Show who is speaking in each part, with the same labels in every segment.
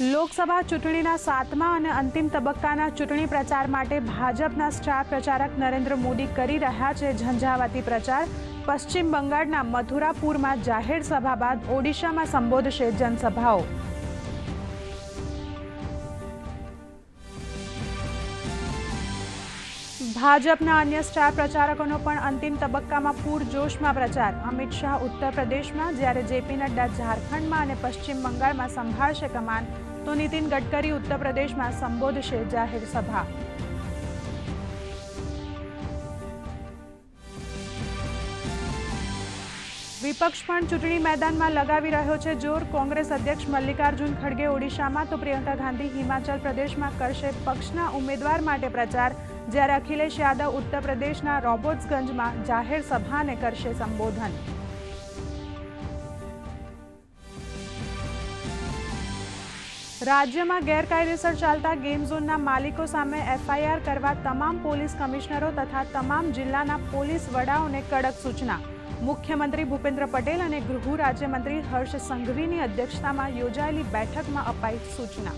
Speaker 1: લોકસભા ચૂંટણીના સાતમા અને અંતિમ તબક્કાના ચૂંટણી પ્રચાર માટે ભાજપના સ્ટાર પ્રચારક નરેન્દ્ર મોદી કરી રહ્યા છે ઝંઝાવાતી પ્રચાર. પશ્ચિમ બંગાળના મથુરાપુરમાં જાહેર સભા બાદ ઓડિશામાં સંબોધશે જનસભાઓ. ભાજપના અન્ય સ્ટાર પ્રચારકોનો પણ અંતિમ તબક્કામાં પૂરજોશમાં પ્રચાર. અમિત શાહ ઉત્તર પ્રદેશમાં, જ્યારે જેપી નડ્ડા ઝારખંડમાં અને પશ્ચિમ બંગાળમાં સંભાળશે કમાન, તો નીતિન ગડકરી ઉત્તર પ્રદેશમાં સંબોધશે જાહેર સભા. વિપક્ષ પણ ચૂંટણી મેદાનમાં લગાવી રહ્યો છે જોર. કોંગ્રેસ અધ્યક્ષ મલ્લિકાર્જુન ખડગે ઓડિશામાં, તો પ્રિયંકા ગાંધી હિમાચલ પ્રદેશમાં કરશે પક્ષના ઉમેદવાર માટે પ્રચાર. જ્યારે અખિલેશ યાદવ ઉત્તર પ્રદેશના રોબોટ્સગંજમાં જાહેર સભાને કરશે સંબોધન. રાજ્યમાં ગેરકાયદેસર ચાલતા ગેમ ઝોનના માલિકો સામે એફઆઈઆર કરવા તમામ પોલીસ કમિશનરો તથા તમામ જિલ્લાના પોલીસ વડાઓને કડક સૂચના. મુખ્યમંત્રી ભૂપેન્દ્ર પટેલ અને ગૃહ રાજ્યમંત્રી હર્ષ સંઘવીની અધ્યક્ષતામાં યોજાયેલી બેઠકમાં અપાઈ સૂચના.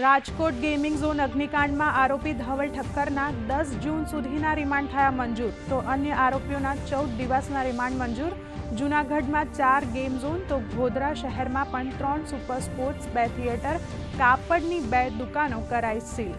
Speaker 1: રાજકોટ ગેમિંગ ઝોન અગ્નિકાંડમાં આરોપી ધવલ ઠક્કરના દસ જૂન સુધીના રિમાન્ડ થયા મંજૂર. તો અન્ય આરોપીઓના ચૌદ દિવસના રિમાન્ડ મંજૂર. જૂનાગઢમાં ચાર ગેમ ઝોન, તો ગોધરા શહેરમાં પણ ત્રણ સુપર સ્પોર્ટ્સ બે થિયેટર, કાપડની બે દુકાનો કરાઈ સીલ.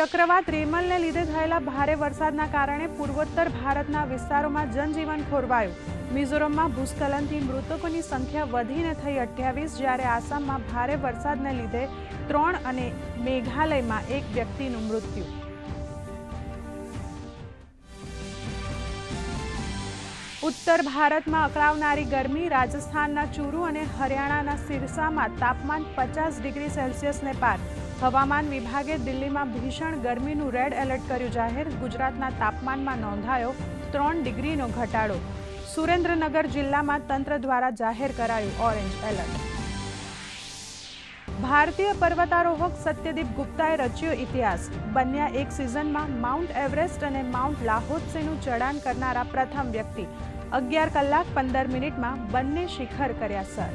Speaker 1: ચક્રવાત રેમલને લીધે થયેલા ભારે વરસાદના કારણે પૂર્વોત્તર ભારતના વિસ્તારોમાં જનજીવન ખોરવાયું. મિઝોરમમાં ભૂસ્ખલનથી મૃતકોની સંખ્યા વધીને થઈ અઠ્યાવીસ, જ્યારે આસામમાં ભારે વરસાદને લીધે ત્રણ અને મેઘાલયમાં એક વ્યક્તિનું મૃત્યુ. ઉત્તર ભારતમાં અકળાવનારી ગરમી રાજસ્થાનના ચૂરુ અને હરિયાણાના સિરસામાં તાપમાન પચાસ ડિગ્રી સેલ્સિયસને પાર હવામાન વિભાગે દિલ્હીમાં ભીષણ ગરમીનું રેડ એલર્ટ કર્યું. જાહેર ગુજરાતના તાપમાનમાં નોંધાયો ત્રણ ડિગ્રીનો ઘટાડો. સુરેન્દ્રનગર જિલ્લામાં તંત્ર દ્વારા જાહેર કરાયું ઓરેન્જ એલર્ટ. ભારતીય પર્વતારોહક સત્યદીપ ગુપ્તાએ રચ્યો ઇતિહાસ. બન્યા એક સિઝનમાં માઉન્ટ એવરેસ્ટ અને માઉન્ટ લાહોત્સેનું ચડાણ કરનારા પ્રથમ વ્યક્તિ. અગિયાર કલાક પંદર મિનિટમાં બંને શિખર કર્યા સર.